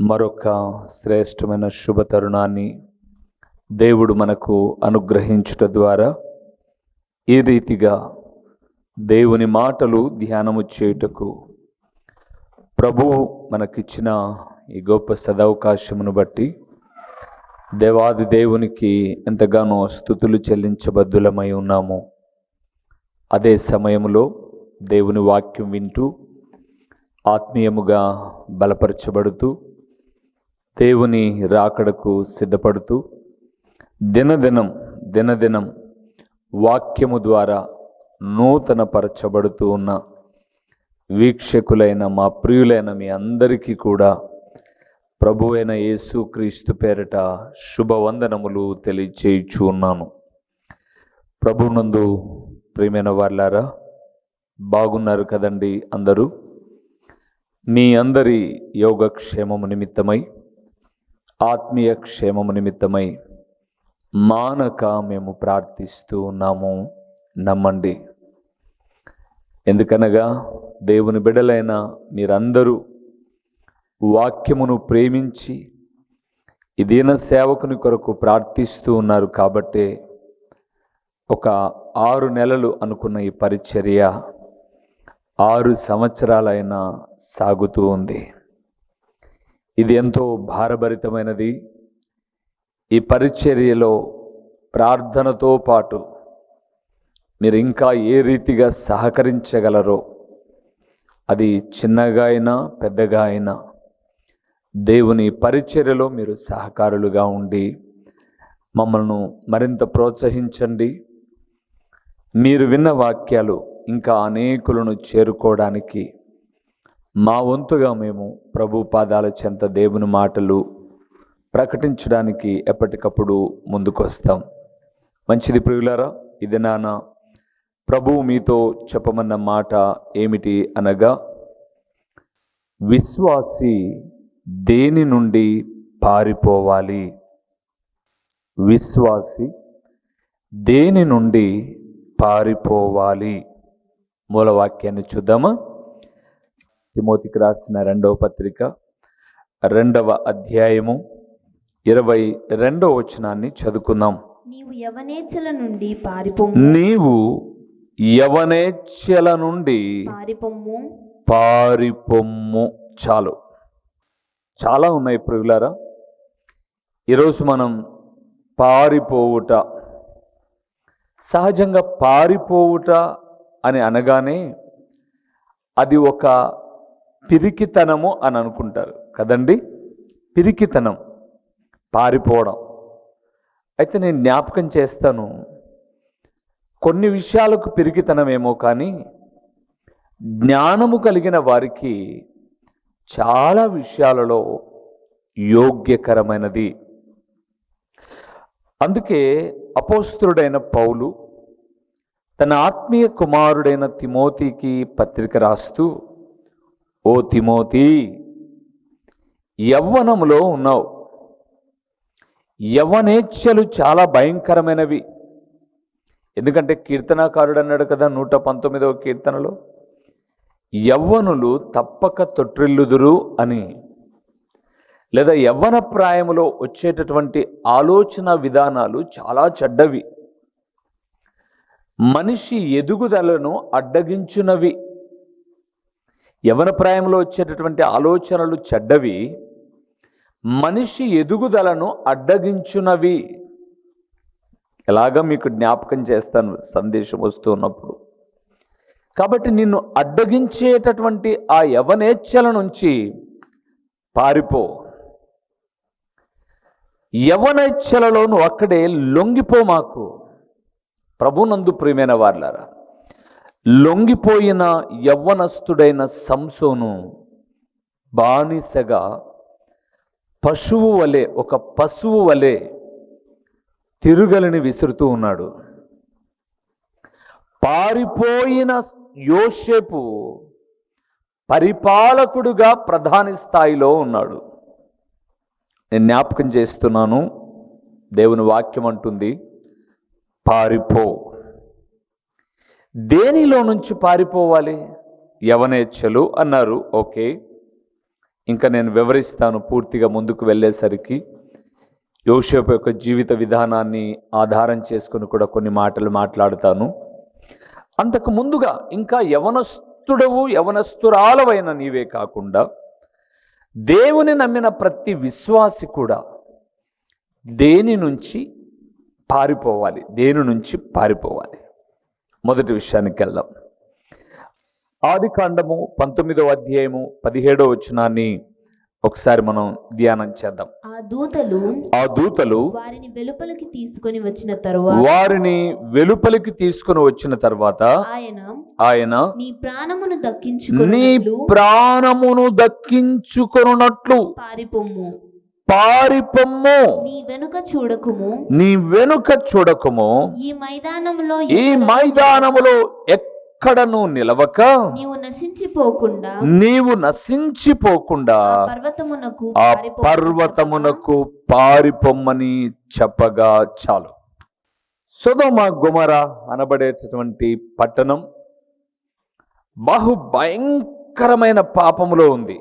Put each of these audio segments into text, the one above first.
మరొక శ్రేష్టమైన శుభ తరుణాన్ని దేవుడు మనకు అనుగ్రహించుట ద్వారా ఈ రీతిగా దేవుని మాటలు ధ్యానము చేయుటకు ప్రభువు మనకిచ్చిన ఈ గొప్ప సదవకాశమును బట్టి దేవాది దేవునికి ఎంతగానో స్థుతులు చెల్లించబద్దులమై ఉన్నాము. అదే సమయంలో దేవుని వాక్యం వింటూ ఆత్మీయముగా బలపరచబడుతూ దేవుని రాకడకు సిద్ధపడుతూ దినదినం దినదినం వాక్యము ద్వారా నూతన పరచబడుతూ ఉన్న వీక్షకులైన మా ప్రియులైన మీ అందరికీ కూడా ప్రభువైన యేసుక్రీస్తు పేరట శుభవందనములు తెలియచేయచ్చు ఉన్నాను. ప్రభునందు ప్రియమైన వాళ్ళారా బాగున్నారు కదండి అందరూ? మీ అందరి యోగక్షేమము నిమిత్తమై ఆత్మీయ క్షేమము నిమిత్తమై మానక మేము ప్రార్థిస్తూ ఉన్నాము. నమ్మండి. ఎందుకనగా దేవుని బిడలైన మీరందరూ వాక్యమును ప్రేమించి ఇదైన సేవకుని కొరకు ప్రార్థిస్తూ ఉన్నారు కాబట్టే ఒక ఆరు నెలలు అనుకున్న ఈ పరిచర్య ఆరు సంవత్సరాలైనా సాగుతూ ఉంది. ఇది ఎంతో భారభరితమైనది. ఈ పరిచర్యలో ప్రార్థనతో పాటు మీరు ఇంకా ఏ రీతిగా సహకరించగలరో అది చిన్నగా అయినా పెద్దగా అయినా దేవుని పరిచర్యలో మీరు సహకారులుగా ఉండి మమ్మల్ని మరింత ప్రోత్సహించండి. మీరు విన్న వాక్యాలు ఇంకా అనేకులను చేరుకోవడానికి మా వంతుగా మేము ప్రభు పాదాల చెంత దేవుని మాటలు ప్రకటించడానికి ఎప్పటికప్పుడు ముందుకొస్తాం. మంచిది ప్రియులారా ఇది నాన్న ప్రభువు మీతో చెప్పమన్న మాట ఏమిటి అనగా విశ్వాసి దేని నుండి పారిపోవాలి? విశ్వాసి దేని నుండి పారిపోవాలి? మూలవాక్యాన్ని చూద్దామా? తిమోతికి రాసిన రెండవ పత్రిక రెండవ అధ్యాయము ఇరవై రెండవ వచనాన్ని చదువుకుందాం. నీవు యవనేచ్ఛల నుండి పారిపొమ్ము. నీవు యవనేచ్ఛల నుండి పారిపొమ్ము. పారిపొమ్ము. చాలు. చాలా ఉన్నాయి ప్రియులారా. ఈరోజు మనం పారిపోవుట. సహజంగా పారిపోవుట అని అనగానే అది ఒక పిరికితనము అని అనుకుంటారు. కదండి? పిరికితనం పారిపోవడం. అయితే నేను జ్ఞాపకం చేస్తాను. కొన్ని విషయాలకు పిరికితనమేమో కానీ జ్ఞానము కలిగిన వారికి చాలా విషయాలలో యోగ్యకరమైనది. అందుకే అపోస్తుడైన పౌలు తన ఆత్మీయ కుమారుడైన తిమోతికి పత్రిక రాస్తూ ఓ తిమోతి యవ్వనములో ఉన్నావు. యవ్వనేచ్ఛలు చాలా భయంకరమైనవి. ఎందుకంటే కీర్తనాకారుడు అన్నాడు కదా నూట పంతొమ్మిదవ కీర్తనలో? యవ్వనులు తప్పక తొట్టిల్లుదురు అని. లేదా యవ్వన ప్రాయములో వచ్చేటటువంటి ఆలోచన విధానాలు చాలా చెడ్డవి. మనిషి ఎదుగుదలను అడ్డగించునవి. యవన ప్రాయంలో వచ్చేటటువంటి ఆలోచనలు చెడ్డవి మనిషి ఎదుగుదలను అడ్డగించునవి. ఎలాగ మీకు జ్ఞాపకం చేస్తాను సందేశం వస్తూ ఉన్నప్పుడు కాబట్టి నిన్ను అడ్డగించేటటువంటి ఆ యవనేచ్ఛల నుంచి పారిపో. యవనేచ్ఛలలో నువ్వు అక్కడే లొంగిపో మాకు. ప్రభునందు ప్రియమైన వార్లారా లొంగిపోయిన యవ్వనస్తుడైన సంసోను బానిసగా పశువు వలె ఒక పశువు వలె తిరుగలిని విసురుతూ ఉన్నాడు. పారిపోయిన యోషేపు పరిపాలకుడుగా ప్రధాని స్థాయిలో ఉన్నాడు. నేను జ్ఞాపకం చేస్తున్నాను దేవుని వాక్యం అంటుంది పారిపో. దేనిలో నుంచి పారిపోవాలి? యవనేచ్ఛలు అన్నారు. ఓకే. ఇంకా నేను వివరిస్తాను పూర్తిగా ముందుకు వెళ్ళేసరికి. యోషేపు యొక్క జీవిత విధానాన్ని ఆధారం చేసుకుని కూడా కొన్ని మాటలు మాట్లాడుతాను. అంతకు ముందుగా ఇంకా యవనస్తుడవు యవనస్తురాలవైన నీవే కాకుండా దేవుని నమ్మిన ప్రతి విశ్వాసి కూడా దేని నుంచి పారిపోవాలి? దేని నుంచి పారిపోవాలి? మొదటి విషయానికి వెళ్దాం. ఆది కాండము పంతొమ్మిదవ అధ్యాయము పదిహేడవ వచనాన్ని ఒకసారి మనం ధ్యానం చేద్దాం. ఆ దూతలు ఆ దూతలు వారిని వెలుపలికి తీసుకొని వచ్చిన తరువాత వారిని వెలుపలికి తీసుకుని వచ్చిన తర్వాత ఆయన ఆయన నీ ప్రాణమును నీ దక్కించుకున్నట్లు ప్రాణమును దక్కించుకొనున్నట్లు పారిపొమ్ము. పారిపొమ్ము. నీ వెనుక చూడకుము. నీ వెనుక చూడకము. ఈ మైదానములో ఈ ఎక్కడ? మైదానములో ఎక్కడను నిలవక నీవు నశించిపోకుండా నీవు నశించిపోకుండా పర్వతమునకు ఆ పారిపొమ్మని పర్వతమునకు పారిపొమ్మని చెప్పగా చాలు. సుధమ గుమర అనబడేటటువంటి పట్టణం బహు భయంకరమైన పాపములో ఉంది.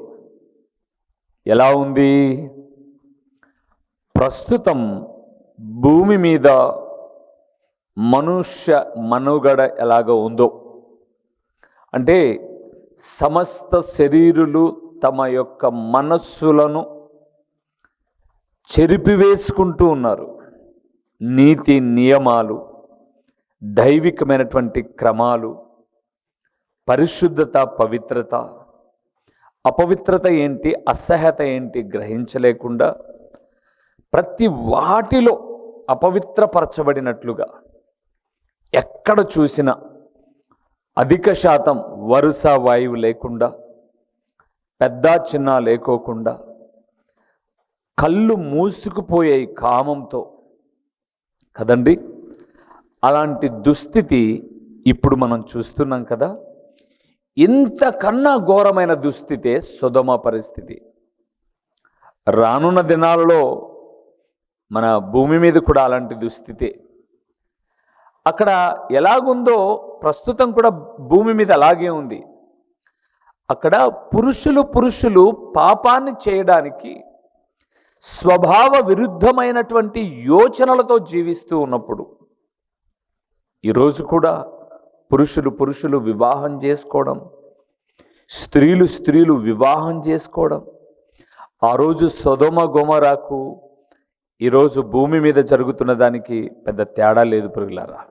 ఎలా ఉంది? ప్రస్తుతం భూమి మీద మనుష్య మనుగడ ఎలాగ ఉందో. అంటే సమస్త శరీరులు తమ యొక్క మనస్సులను చెరిపివేసుకుంటూ ఉన్నారు. నీతి నియమాలు దైవికమైనటువంటి క్రమాలు పరిశుద్ధత పవిత్రత అపవిత్రత ఏంటి అసహ్యత ఏంటి గ్రహించలేకుండా ప్రతి వాటిలో అపవిత్రపరచబడినట్లుగా ఎక్కడ చూసినా అధిక శాతం వరుస వాయువు లేకుండా పెద్ద చిన్న లేకోకుండా కళ్ళు మూసుకుపోయే కామంతో కదండి? అలాంటి దుస్థితి ఇప్పుడు మనం చూస్తున్నాం కదా? ఇంతకన్నా ఘోరమైన దుస్థితే సుధమ పరిస్థితి. రానున్న దినాలలో మన భూమి మీద కూడా అలాంటి దుస్థితే. అక్కడ ఎలాగుందో ప్రస్తుతం కూడా భూమి మీద అలాగే ఉంది. అక్కడ పురుషులు పురుషులు పాపాన్ని చేయడానికి స్వభావ విరుద్ధమైనటువంటి యోచనలతో జీవిస్తూ ఉన్నప్పుడు ఈరోజు కూడా పురుషులు పురుషులు వివాహం చేసుకోవడం స్త్రీలు స్త్రీలు వివాహం చేసుకోవడం ఆ రోజు సొదమ గోమరాకు ఈరోజు భూమి మీద జరుగుతున్న దానికి పెద్ద తేడా లేదు పురుగులారా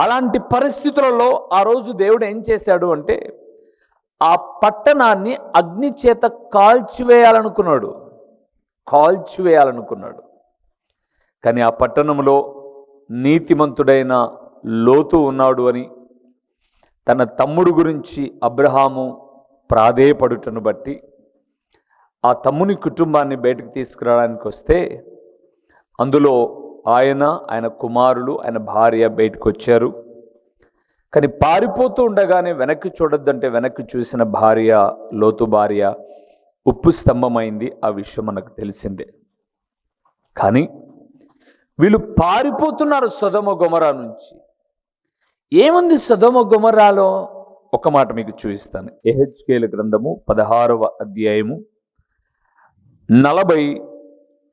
అలాంటి పరిస్థితులలో ఆ రోజు దేవుడు ఏం చేశాడు అంటే ఆ పట్టణాన్ని అగ్ని చేత కాల్చివేయాలనుకున్నాడు. కాల్చివేయాలనుకున్నాడు. కానీ ఆ పట్టణంలో నీతిమంతుడైన లోతు ఉన్నాడు అని తన తమ్ముడు గురించి అబ్రహాము ప్రాధేయపడుటను బట్టి ఆ తమ్ముని కుటుంబాన్ని బయటకు తీసుకురావడానికి వస్తే అందులో ఆయన ఆయన కుమారులు ఆయన భార్య బయటకు వచ్చారు. కానీ పారిపోతూ ఉండగానే వెనక్కి చూడొద్దంటే వెనక్కి చూసిన భార్య లోతు భార్య ఉప్పు స్తంభమైంది. ఆ విషయం మనకు తెలిసిందే. కానీ వీళ్ళు పారిపోతున్నారు సొదమ గుమరా నుంచి. ఏముంది సొదమ గుమరాలో? ఒక మాట మీకు చూపిస్తాను. ఎహెచ్కేల గ్రంథము పదహారవ అధ్యాయము నలభై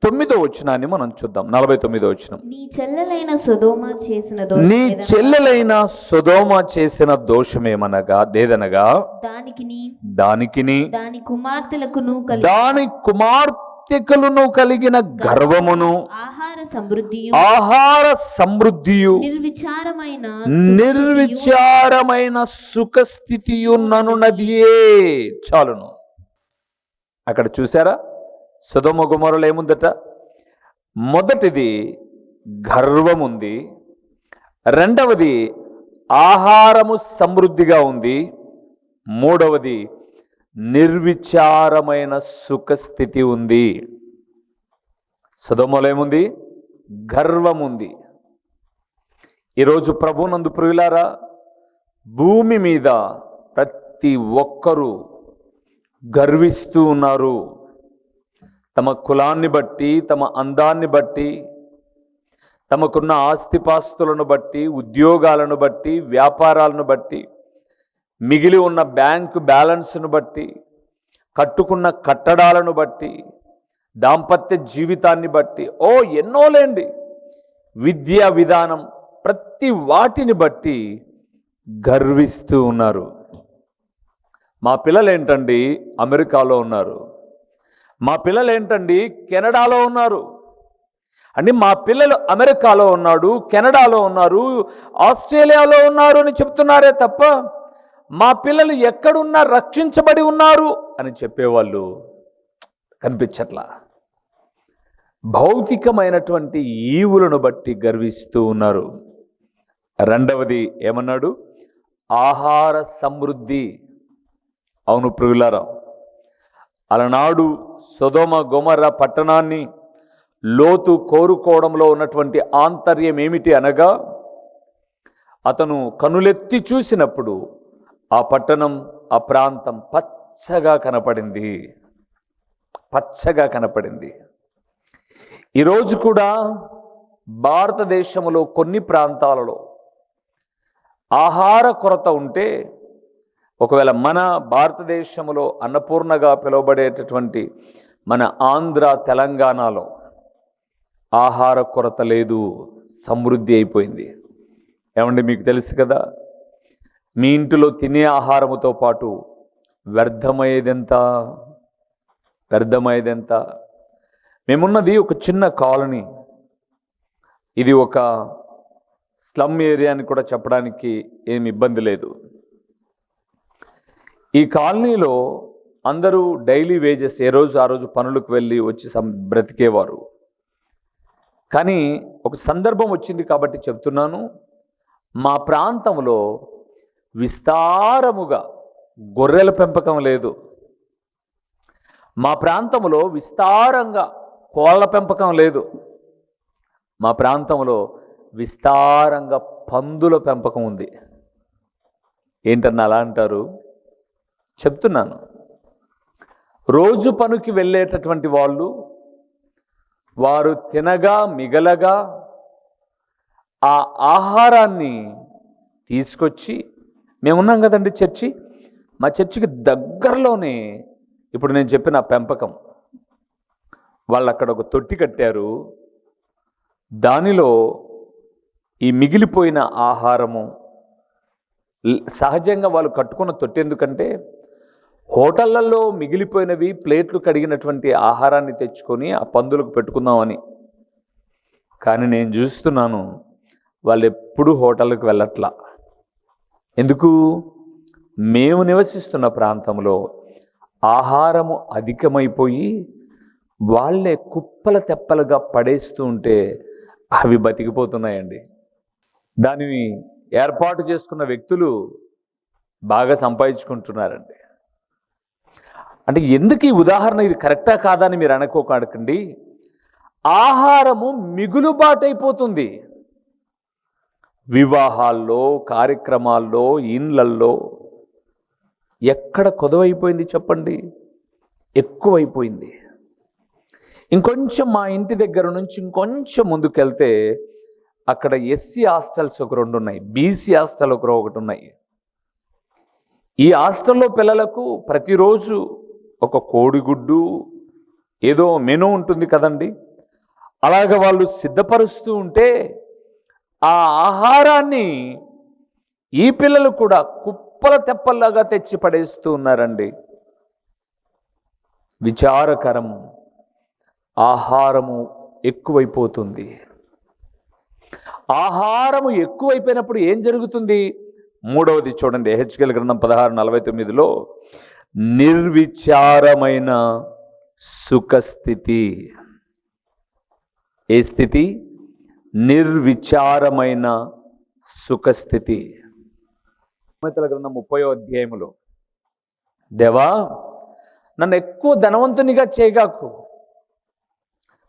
తొమ్మిదో వచనాన్ని మనం చూద్దాం. నలభై తొమ్మిదో వచనం. నీ చెల్లెలైన సుధోమ చేసిన నీ దోషం చెల్లెలైన సుధోమ చేసిన దోషమేమనగా దేదనగా? దానికిని. దానికిని. దాని కుమార్తెలకును కలిగి దాని కుమార్తెకులను కలిగిన గర్వమును. ఆహార సమృద్ధియు. ఆహార సమృద్ధియు. నిర్విచారమైన నిర్విచారమైన సుఖస్థితియు ననున్నదియే. చాలును. అక్కడ చూసారా సుధమ గుమరులు ఏముందట? మొదటిది గర్వం ఉంది రెండవది ఆహారము సమృద్ధిగా ఉంది మూడవది నిర్విచారమైన సుఖస్థితి ఉంది. సుధమలో ఏముంది? గర్వం ఉంది ఈరోజు ప్రభునందు ప్రియులారా భూమి మీద ప్రతి ఒక్కరూ గర్విస్తూ ఉన్నారు. తమ కులాన్ని బట్టి తమ అందాన్ని బట్టి తమకున్న ఆస్తిపాస్తులను బట్టి ఉద్యోగాలను బట్టి వ్యాపారాలను బట్టి మిగిలి ఉన్న బ్యాంకు బ్యాలెన్స్ను బట్టి కట్టుకున్న కట్టడాలను బట్టి దాంపత్య జీవితాన్ని బట్టి ఓ ఎన్నోలేండి. విద్యా విధానం ప్రతి వాటిని బట్టి గర్విస్తూ ఉన్నారు. మా పిల్లలు ఏంటండి అమెరికాలో ఉన్నారు. మా పిల్లలు ఏంటండి కెనడాలో ఉన్నారు. అంటే మా పిల్లలు అమెరికాలో ఉన్నాడు కెనడాలో ఉన్నారు ఆస్ట్రేలియాలో ఉన్నారు అని చెప్తున్నారే తప్ప మా పిల్లలు ఎక్కడున్నా రక్షించబడి ఉన్నారు అని చెప్పేవాళ్ళు కనిపించట్లా. భౌతికమైనటువంటి ఈవులను బట్టి గర్విస్తూ ఉన్నారు. రెండవది ఏమన్నాడు? ఆహార సమృద్ధి. అవును ప్రియులారా అలనాడు సొదోమ గొమర పట్టణాన్ని లోతు కోరుకోవడంలో ఉన్నటువంటి ఆంతర్యం ఏమిటి అనగా అతను కనులెత్తి చూసినప్పుడు ఆ పట్టణం ఆ ప్రాంతం పచ్చగా కనపడింది. పచ్చగా కనపడింది. ఈరోజు కూడా భారతదేశంలో కొన్ని ప్రాంతాలలో ఆహార కొరత ఉంటే ఒకవేళ మన భారతదేశంలో అన్నపూర్ణగా పిలువబడేటటువంటి మన ఆంధ్ర తెలంగాణలో ఆహార కొరత లేదు సమృద్ధి అయిపోయింది. ఏమండి మీకు తెలుసు కదా? మీ ఇంటిలో తినే ఆహారముతో పాటు వ్యర్థమయ్యేదెంత? వ్యర్థమయ్యేదెంత? మేమున్నది ఒక చిన్న కాలనీ. ఇది ఒక స్లమ్ ఏరియా అని కూడా చెప్పడానికి ఏమి ఇబ్బంది లేదు. ఈ కాలనీలో అందరూ డైలీ వేజెస్ ఏ రోజు ఆ రోజు పనులకు వెళ్ళి వచ్చి సం బ్రతికేవారు. కానీ ఒక సందర్భం వచ్చింది కాబట్టి చెప్తున్నాను. మా ప్రాంతంలో విస్తారముగా గొర్రెల పెంపకం లేదు. మా ప్రాంతంలో విస్తారంగా కోళ్ళ పెంపకం లేదు. మా ప్రాంతంలో విస్తారంగా పందుల పెంపకం ఉంది. ఏంటన్నా అలా అంటారు? చెప్తున్నాను. రోజు పనికి వెళ్ళేటటువంటి వాళ్ళు వారు తినగా మిగలగా ఆ ఆహారాన్ని తీసుకొచ్చి మేమున్నాం కదండి చర్చి మా చర్చికి దగ్గరలోనే ఇప్పుడు నేను చెప్పిన పెంపకం. వాళ్ళు అక్కడ ఒక తొట్టి కట్టారు. దానిలో ఈ మిగిలిపోయిన ఆహారము సహజంగా వాళ్ళు కట్టుకున్న తొట్టి ఎందుకంటే హోటళ్ళలో మిగిలిపోయినవి ప్లేట్లు కడిగినటువంటి ఆహారాన్ని తెచ్చుకొని ఆ పందులకు పెట్టుకుందామని. కానీ నేను చూస్తున్నాను వాళ్ళు ఎప్పుడూ హోటల్కి వెళ్ళట్లా. ఎందుకు? మేము నివసిస్తున్న ప్రాంతంలో ఆహారము అధికమైపోయి వాళ్ళే కుప్పల తెప్పలుగా పడేస్తూ ఉంటే అవి బతికిపోతున్నాయండి. దానిని ఏర్పాటు చేసుకున్న వ్యక్తులు బాగా సంపాదించుకుంటున్నారండి. అంటే ఎందుకు ఈ ఉదాహరణ ఇది కరెక్టా కాదా అని మీరు అనుకోకాడకండి ఆహారము మిగులుబాటైపోతుంది. వివాహాల్లో కార్యక్రమాల్లో ఇండ్లల్లో ఎక్కడ కొదవైపోయింది చెప్పండి? ఎక్కువైపోయింది. ఇంకొంచెం మా ఇంటి దగ్గర నుంచి ఇంకొంచెం ముందుకెళ్తే అక్కడ ఎస్సీ హాస్టల్స్ ఒక రెండు ఉన్నాయి బీసీ హాస్టల్ ఒక ఒకటి ఉన్నాయి. ఈ హాస్టల్లో పిల్లలకు ప్రతిరోజు ఒక కోడిగుడ్డు ఏదో మెనూ ఉంటుంది కదండి. అలాగ వాళ్ళు సిద్ధపరుస్తూ ఉంటే ఆ ఆహారాన్ని ఈ పిల్లలు కూడా కుప్పల తెప్పల్లాగా తెచ్చి పడేస్తూ ఉన్నారండి. విచారకరం ఆహారము ఎక్కువైపోతుంది. ఆహారము ఎక్కువైపోయినప్పుడు ఏం జరుగుతుంది? మూడవది చూడండి హెచ్కెల్ గ్రంథం పదహారు నలభై తొమ్మిదిలో నిర్విచారమైన సుఖస్థితి. ఏ స్థితి? నిర్విచారమైన సుఖస్థితి. సామెతల గ్రంథం ముప్పయో అధ్యాయములో దేవా నన్ను ఎక్కువ ధనవంతునిగా చేయగాకు.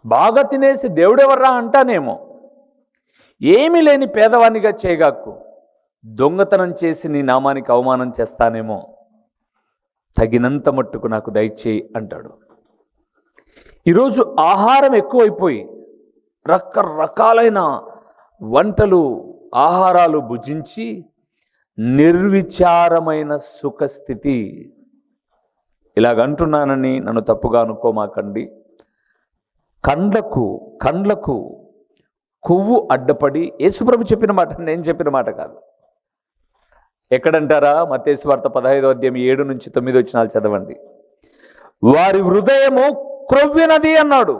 బాగా తినేసి దేవుడెవర్రా అంటానేమో. ఏమీ లేని పేదవానిగా చేయగాకు. దొంగతనం చేసి నీ నామానికి అవమానం చేస్తానేమో. తగినంత మట్టుకు నాకు దయచేయి అంటాడు. ఈరోజు ఆహారం ఎక్కువైపోయి రకరకాలైన వంటలు ఆహారాలు భుజించి నిర్విచారమైన సుఖస్థితి. ఇలాగంటున్నానని నన్ను తప్పుగా అనుకోమాకండి. కండ్లకు కండ్లకు కొవ్వు అడ్డపడి యేసుప్రభు చెప్పిన మాట నేను చెప్పిన మాట కాదు. ఎక్కడంటారా? మతేసు వార్త పదహైదో అధ్యాయం ఏడు నుంచి తొమ్మిది వచ్చినాలు చదవండి. వారి హృదయము క్రొవ్వినది అన్నాడు.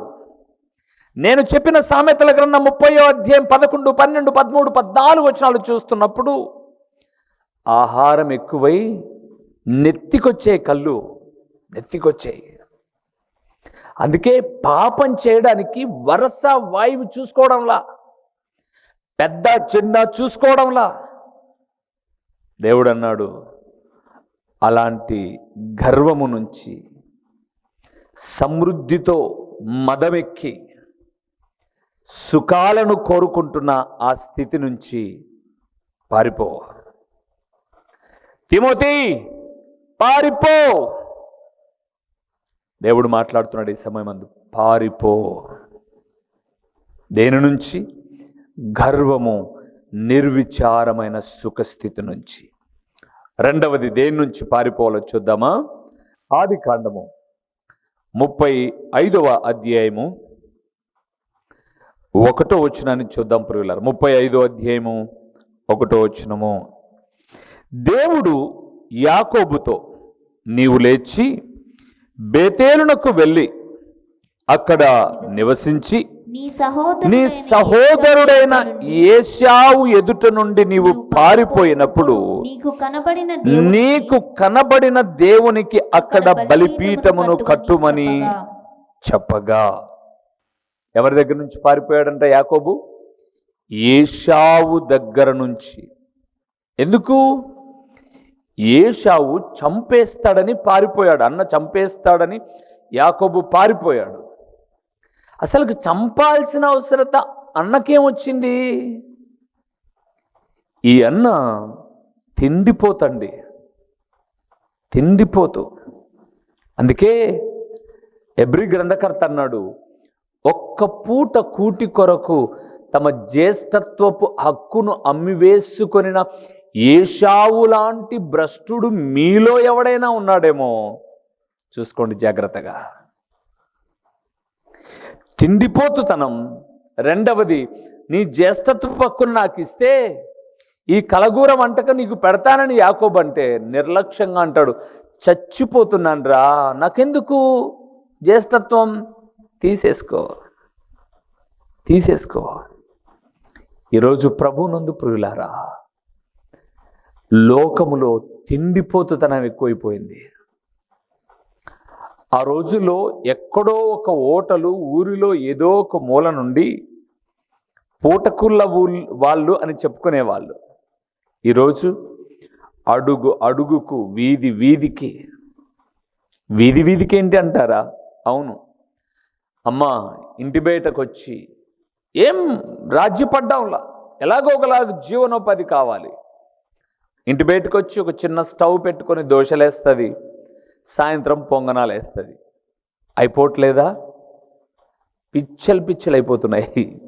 నేను చెప్పిన సామెతల గ్రంథం ముప్పయో అధ్యాయం పదకొండు పన్నెండు పదమూడు పద్నాలుగు వచనాలు చూస్తున్నప్పుడు ఆహారం ఎక్కువై నెత్తికొచ్చే కళ్ళు నెత్తికొచ్చాయి. అందుకే పాపం చేయడానికి వరస వాయువు చూసుకోవడంలా పెద్ద చిన్న చూసుకోవడంలా దేవుడు అన్నాడు అలాంటి గర్వము నుంచి సమృద్ధితో మదమెక్కి సుఖాలను కోరుకుంటున్న ఆ స్థితి నుంచి పారిపో. తిమోతి పారిపో. దేవుడు మాట్లాడుతున్నాడు ఈ సమయం అందు పారిపో. దేని నుంచి? గర్వము నిర్విచారమైన సుఖస్థితి నుంచి. రెండవది దేని నుంచి పారిపోవాలో చూద్దామా? ఆది కాండము. ముప్పై ఐదవ అధ్యాయము. ఒకటో వచ్చినాన్ని చూద్దాం ప్రియులారు. ముప్పై ఐదో అధ్యాయము ఒకటో వచ్చినము దేవుడు యాకోబుతో నీవు లేచి బేతేలునకు వెళ్ళి అక్కడ నివసించి నీ సహోదరు నీ సహోదరుడైన ఏశావు ఎదుట నుండి నీవు పారిపోయినప్పుడు నీకు కనబడిన నీకు కనబడిన దేవునికి అక్కడ బలిపీఠమును కట్టుమని చెప్పగా. ఎవరి దగ్గర నుంచి పారిపోయాడంట యాకోబు? ఏషావు దగ్గర నుంచి. ఎందుకు? ఏషావు చంపేస్తాడని పారిపోయాడు. అన్న చంపేస్తాడని యాకోబు పారిపోయాడు. అసలు చంపాల్సిన అవసరత అన్నకేమొచ్చింది ఈ అన్న తిండిపోతండి. తిండిపోతూ. అందుకే ఎబ్రి గ్రంథకర్త అన్నాడు ఒక్క పూట కూటి కొరకు తమ జ్యేష్ఠత్వపు హక్కును అమ్మివేసుకొనిన ఏషావు లాంటి భ్రష్టుడు మీలో ఎవడైనా ఉన్నాడేమో? చూసుకోండి జాగ్రత్తగా. తిండిపోతుతనం. రెండవది నీ జ్యేష్ఠత్వ హక్కును నాకు ఇస్తే ఈ కలగూర వంటక నీకు పెడతానని యాకోబు అంటే నిర్లక్ష్యంగా అంటాడు. చచ్చిపోతున్నాను రా నాకెందుకు? జ్యేష్ఠత్వం తీసేసుకో తీసేసుకో. ఈరోజు ప్రభునందు ప్రియులారా లోకములో తిండిపోతుతనం ఎక్కువైపోయింది. ఆ రోజుల్లో ఎక్కడో ఒక ఓటలు ఊరిలో ఏదో ఒక మూల నుండి పూటకుళ్ళ వాళ్ళు అని చెప్పుకునేవాళ్ళు. ఈరోజు అడుగు అడుగుకు వీధి వీధికి. వీధి వీధికి ఏంటి అంటారా? అవును. అమ్మా ఇంటి బయటకు వచ్చి ఏం రాజ్యపడ్డంలా ఎలాగో ఒకలాగా జీవనోపాధి కావాలి. ఇంటి బయటకు వచ్చి ఒక చిన్న స్టవ్ పెట్టుకొని దోశలేస్తుంది. సాయంత్రం పొంగనాలు వేస్తుంది. అయిపోవట్లేదా? పిచ్చలు పిచ్చలు అయిపోతున్నాయి.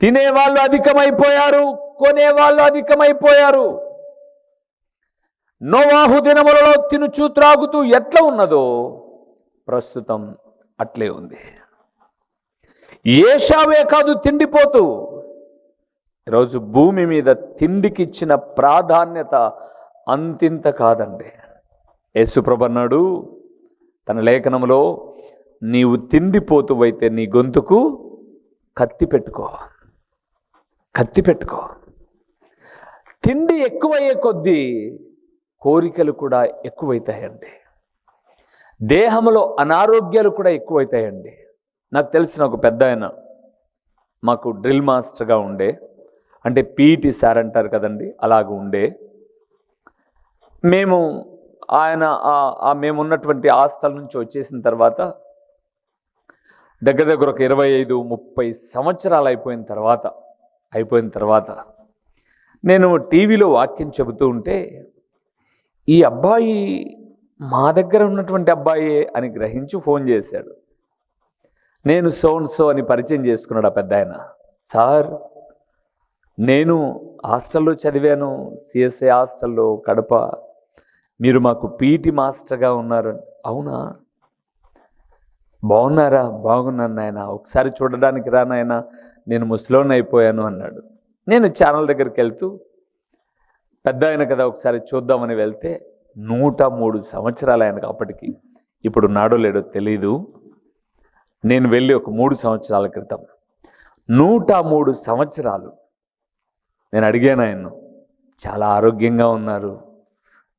తినేవాళ్ళు అధికమైపోయారు కొనేవాళ్ళు అధికమైపోయారు. నోవాహు దినములలో తినుచూ త్రాగుతూ ఎట్లా ఉన్నదో ప్రస్తుతం అట్లే ఉంది. ఏషావే కాదు తిండిపోతూ. ఈరోజు భూమి మీద తిండికిచ్చిన ప్రాధాన్యత అంతింత కాదండి. యేసుప్రభు అన్నాడు తన లేఖనంలో నీవు తిండిపోతువైతే నీ గొంతుకు కత్తి పెట్టుకో. కత్తి పెట్టుకో. తిండి ఎక్కువయ్యే కొద్దీ కోరికలు కూడా ఎక్కువైతాయండి. దేహంలో అనారోగ్యాలు కూడా ఎక్కువైతాయండి. నాకు తెలిసిన ఒక పెద్ద ఆయన మాకు డ్రిల్ మాస్టర్గా ఉండే అంటే పీటీ సార్ అంటారు కదండి అలాగ ఉండే. మేము ఆయన మేమున్నటువంటి ఆ స్థలం నుంచి వచ్చేసిన తర్వాత దగ్గర దగ్గర ఒక ఇరవై ఐదు ముప్పై సంవత్సరాలు అయిపోయిన తర్వాత అయిపోయిన తర్వాత నేను టీవీలో వాక్యం చెబుతూ ఉంటే ఈ అబ్బాయి మా దగ్గర ఉన్నటువంటి అబ్బాయే అని గ్రహించి ఫోన్ చేశాడు. నేను సోన్ సో అని పరిచయం చేసుకున్నాడు ఆ పెద్ద ఆయన. సార్ నేను హాస్టల్లో చదివాను సిఎస్ఐ హాస్టల్లో కడప మీరు మాకు పీటీ మాస్టర్గా ఉన్నారు. అవునా? బాగున్నారా? బాగున్నాను నాయన. ఒకసారి చూడడానికి రా నాయన. నేను ముసలోని అయిపోయాను అన్నాడు. నేను ఛానల్ దగ్గరికి వెళ్తూ పెద్ద ఆయన కదా ఒకసారి చూద్దామని వెళ్తే నూట మూడు సంవత్సరాలు ఆయనకు అప్పటికి. ఇప్పుడు నాడో లేడో తెలీదు. నేను వెళ్ళి ఒక మూడు సంవత్సరాల క్రితం. నూట మూడు సంవత్సరాలు. నేను అడిగాను ఆయన్ను చాలా ఆరోగ్యంగా ఉన్నారు.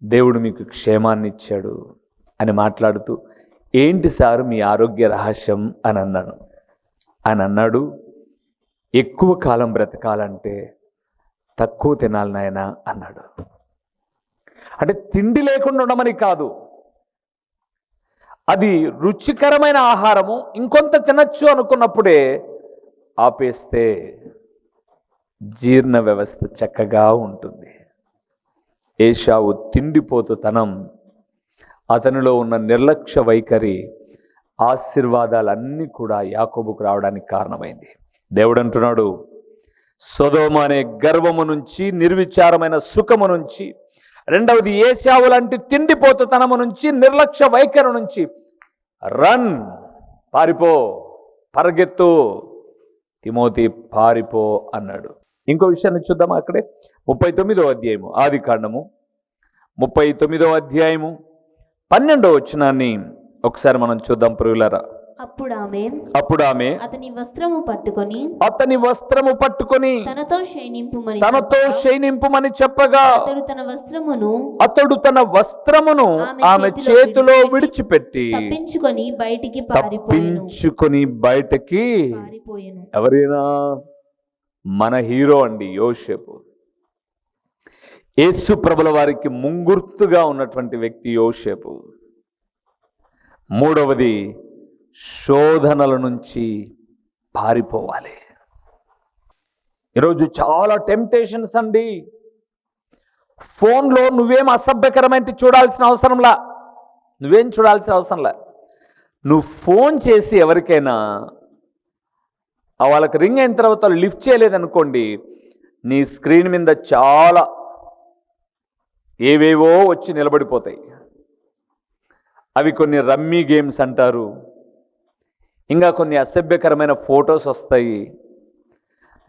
దేవుడు మీకు క్షేమాన్ని ఇచ్చాడు అని మాట్లాడుతూ ఏంటి సార్ మీ ఆరోగ్య రహస్యం? అని అన్నాను. అని అన్నాడు ఎక్కువ కాలం బ్రతకాలంటే తక్కువ తినాలి నాయనా అన్నాడు. అంటే తిండి లేకుండా ఉండమని కాదు. అది రుచికరమైన ఆహారము ఇంకొంత తినచ్చు అనుకున్నప్పుడే ఆపేస్తే జీర్ణ వ్యవస్థ చక్కగా ఉంటుంది. ఏషావు తిండిపోతుతనం. అతనిలో ఉన్న నిర్లక్ష్య వైఖరి ఆశీర్వాదాలన్నీ కూడా యాకోబుకు రావడానికి కారణమైంది. దేవుడు అంటున్నాడు సొదోమ అనే గర్వము నుంచి నిర్విచారమైన సుఖము నుంచి రెండవది ఏషావు లాంటి తిండిపోతుతనము నుంచి నిర్లక్ష్య వైఖరి నుంచి రన్ పారిపో పరగెత్తు తిమోతి పారిపో అన్నాడు. ఇంకో విషయాన్ని చూద్దాం అక్కడే? ముప్పై తొమ్మిదో అధ్యాయము. ఆది కాండము. ముప్పై తొమ్మిదో అధ్యాయము. పన్నెండో వచనాన్ని ఒకసారి మనం చూద్దాం పురుగులరా అప్పుడు ఆమె అప్పుడు ఆమె అతని వస్త్రము పట్టుకొని అతని వస్త్రము పట్టుకొని తనతో శయనింపుమని తనతో చెప్పగా, శయనింపుమని చెప్పగా అతడు తన వస్త్రమును అతడు తన వస్త్రమును ఆమె చేతిలో విడిచిపెట్టి తప్పించుకొని బయటికి పారిపోయెను. తప్పించుకొని బయటకి పారిపోయెను. ఎవరైనా మన హీరో అండి యోషేపు యేసు ప్రభుల వారికి ముంగుర్తుగా ఉన్నటువంటి వ్యక్తి యోషేపు మూడవది శోధనల నుంచి పారిపోవాలి. ఈరోజు చాలా టెంప్టేషన్స్ అండి. ఫోన్లో నువ్వేం అసభ్యకరమైన చూడాల్సిన అవసరంలా? నువ్వేం చూడాల్సిన అవసరంలా? నువ్వు ఫోన్ చేసి ఎవరికైనా వాళ్ళకి రింగ్ అయిన తర్వాత వాళ్ళు లిఫ్ట్ చేయలేదనుకోండి నీ స్క్రీన్ మీద చాలా ఏవేవో వచ్చి నిలబడిపోతాయి. అవి కొన్ని రమ్మీ గేమ్స్ అంటారు. ఇంకా కొన్ని అసభ్యకరమైన ఫొటోస్ వస్తాయి.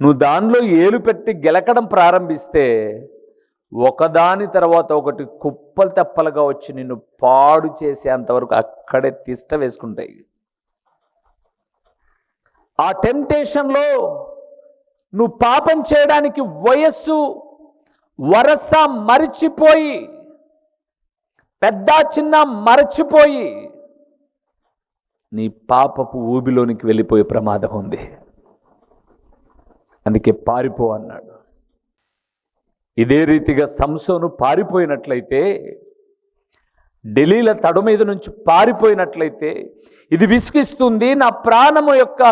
నువ్వు దానిలో ఏలు పెట్టి గెలకడం ప్రారంభిస్తే ఒకదాని తర్వాత ఒకటి కుప్పలు తెప్పలుగా వచ్చి నిన్ను పాడు చేసేంతవరకు అక్కడే తిష్ట వేసుకుంటాయి. ఆ టెంప్టేషన్లో నువ్వు పాపం చేయడానికి వయస్సు వరస మరిచిపోయి పెద్ద చిన్న మరచిపోయి నీ పాపపు ఊబిలోనికి వెళ్ళిపోయే ప్రమాదం ఉంది. అందుకే పారిపో అన్నాడు. ఇదే రీతిగా సంసోను పారిపోయినట్లయితే ఢిల్లీల తడు మీద నుంచి పారిపోయినట్లయితే ఇది విసిగిస్తుంది నా ప్రాణము యొక్క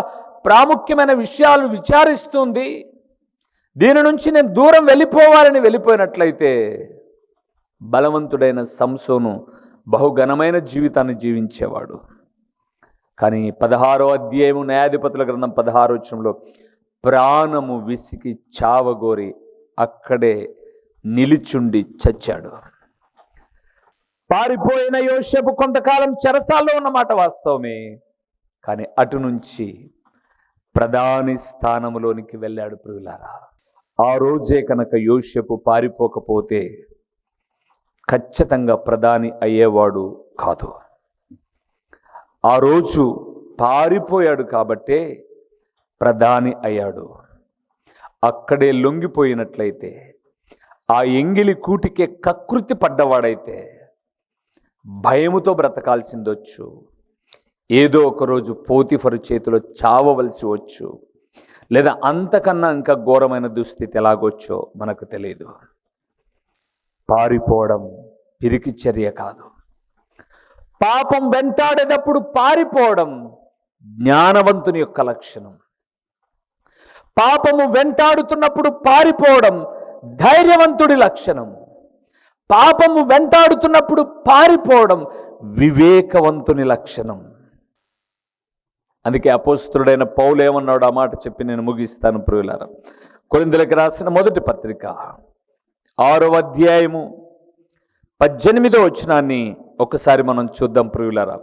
ప్రాముఖ్యమైన విషయాలు విచారిస్తుంది. దీని నుంచి నేను దూరం వెళ్ళిపోవాలని వెళ్ళిపోయినట్లయితే బలవంతుడైన సంసోను బహుఘనమైన జీవితాన్ని జీవించేవాడు. కానీ పదహారో అధ్యాయము న్యాయాధిపతుల గ్రంథం పదహారో వచ్చంలో ప్రాణము విసికి చావగోరి అక్కడే నిలిచుండి చచ్చాడు. పారిపోయిన యోషపు కొంతకాలం చెరసాల్లో ఉన్నమాట వాస్తవమే. కానీ అటు నుంచి ప్రధాని స్థానంలోనికి వెళ్ళాడు ప్రియులారా. ఆ రోజే కనుక యోష్యపు పారిపోకపోతే ఖచ్చితంగా ప్రధాని అయ్యేవాడు కాదు. ఆ రోజు పారిపోయాడు కాబట్టే ప్రధాని అయ్యాడు. అక్కడే లొంగిపోయినట్లయితే ఆ ఎంగిలి కూటికే కకృతి పడ్డవాడైతే భయముతో బ్రతకాల్సిందొచ్చు. ఏదో ఒకరోజు పోతిఫరు చేతిలో చావవలసి వచ్చు. లేదా అంతకన్నా ఇంకా ఘోరమైన దుస్థితి ఎలాగొచ్చో మనకు తెలియదు పారిపోవడం పిరికి చర్య కాదు. పాపం వెంటాడేటప్పుడు పారిపోవడం జ్ఞానవంతుని యొక్క లక్షణం. పాపము వెంటాడుతున్నప్పుడు పారిపోవడం ధైర్యవంతుడి లక్షణం. పాపము వెంటాడుతున్నప్పుడు పారిపోవడం వివేకవంతుని లక్షణం. అందుకే అపోస్తుడైన పౌలు ఏమన్నాడు? ఆ మాట చెప్పి నేను ముగిస్తాను ప్రియులారా. కొరిందులకు రాసిన మొదటి పత్రిక ఆరో అధ్యాయము పద్దెనిమిదో వచనాన్ని ఒకసారి మనం చూద్దాం ప్రియులారా.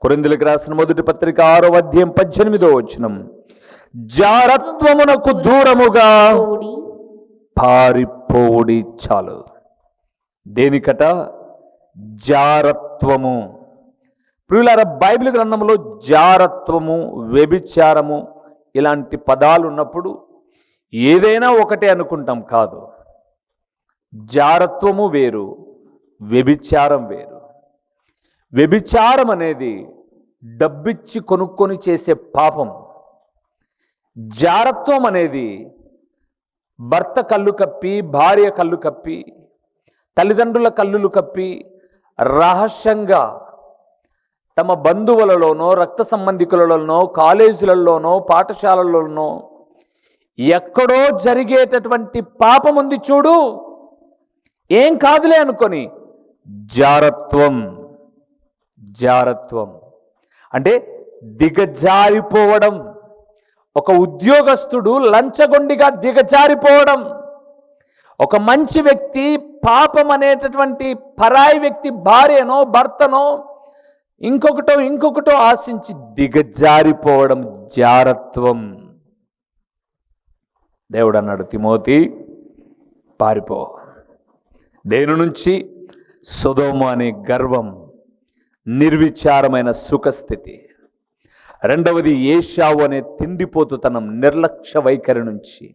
కొరిందులకు రాసిన మొదటి పత్రిక ఆరో అధ్యాయం పద్దెనిమిదో వచనం. జారత్వమునకు దూరముగా పారిపోడి చాలు. దేనికట? జారత్వము. ప్రియులార బైబిల్ గ్రంథంలో జారత్వము వ్యభిచారము ఇలాంటి పదాలు ఉన్నప్పుడు ఏదైనా ఒకటే అనుకుంటాం కాదు. జారత్వము వేరు వ్యభిచారం వేరు. వ్యభిచారం అనేది డబ్బిచ్చి కొనుక్కొని చేసే పాపం. జారత్వం అనేది భర్త కళ్ళు కప్పి భార్య కళ్ళు కప్పి తల్లిదండ్రుల కళ్ళులు కప్పి రహస్యంగా తమ బంధువులలోనో రక్త సంబంధికులలోనో కాలేజీలలోనో పాఠశాలల్లోనో ఎక్కడో జరిగేటటువంటి పాపం ఉంది చూడు. ఏం కాదులే అనుకొని జారత్వం జారత్వం. అంటే దిగజారిపోవడం. ఒక ఉద్యోగస్తుడు లంచగొండిగా దిగజారిపోవడం. ఒక మంచి వ్యక్తి పాపం అనేటటువంటి పరాయి వ్యక్తి భార్యనో భర్తనో ఇంకొకటో ఇంకొకటో ఆశించి దిగజారిపోవడం జారత్వం. దేవుడు అన్నాడు తిమోతి పారిపో. దేని నుంచి? సుధోము అనే గర్వం నిర్విచారమైన సుఖస్థితి. రెండవది ఏషావు అనే తిండిపోతుతనం నిర్లక్ష్య వైఖరి నుంచి.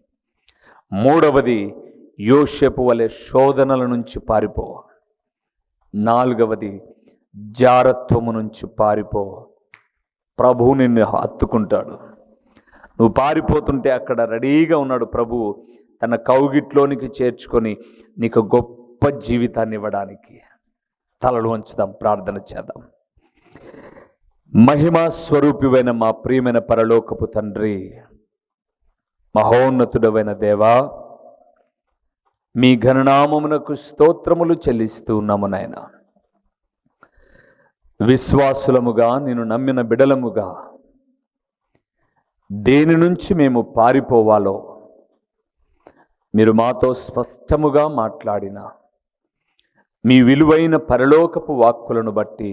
మూడవది యోషపు వలె శోధనల నుంచి పారిపో. నాలుగవది జారత్వము నుంచి పారిపో. ప్రభువు నిన్ను హత్తుకుంటాడు. నువ్వు పారిపోతుంటే అక్కడ రెడీగా ఉన్నాడు ప్రభువు. తన కౌగిట్లోనికి చేర్చుకొని నీకు గొప్ప జీవితాన్ని ఇవ్వడానికి తలలు వంచుదాం ప్రార్థన చేద్దాం. మహిమా స్వరూపివైన మా ప్రియమైన పరలోకపు తండ్రి మహోన్నతుడవైన దేవా మీ ఘననామమునకు స్తోత్రములు చెల్లిస్తూ ఉన్నాము నాయన. విశ్వాసులముగా నేను నమ్మిన బిడలముగా. దేని నుంచి మేము పారిపోవాలో మీరు మాతో స్పష్టముగా మాట్లాడిన మీ విలువైన పరలోకపు వాక్కులను బట్టి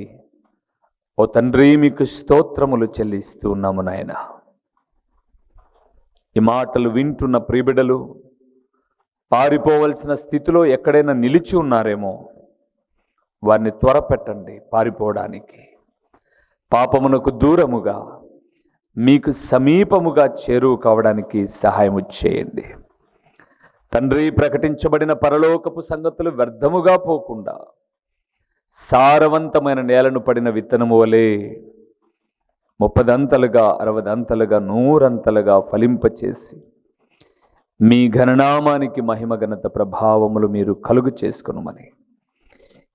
ఓ తండ్రి మీకు స్తోత్రములు చెల్లిస్తూ ఉన్నాము నాయన. ఈ మాటలు వింటున్న ప్రియబిడలు పారిపోవలసిన స్థితిలో ఎక్కడైనా నిలిచి ఉన్నారేమో వారిని త్వరపెట్టండి పారిపోవడానికి. పాపమునకు దూరముగా మీకు సమీపముగా చేరువు కావడానికి సహాయము చేయండి. తండ్రి ప్రకటించబడిన పరలోకపు సంగతులు వ్యర్థముగా పోకుండా సారవంతమైన నేలను పడిన విత్తనము వలె ముప్పదంతలుగా అరవదంతలుగా నూరంతలుగా ఫలింపచేసి మీ ఘననామానికి మహిమ ఘనత ప్రభావములు మీరు కలుగు చేసుకునమని.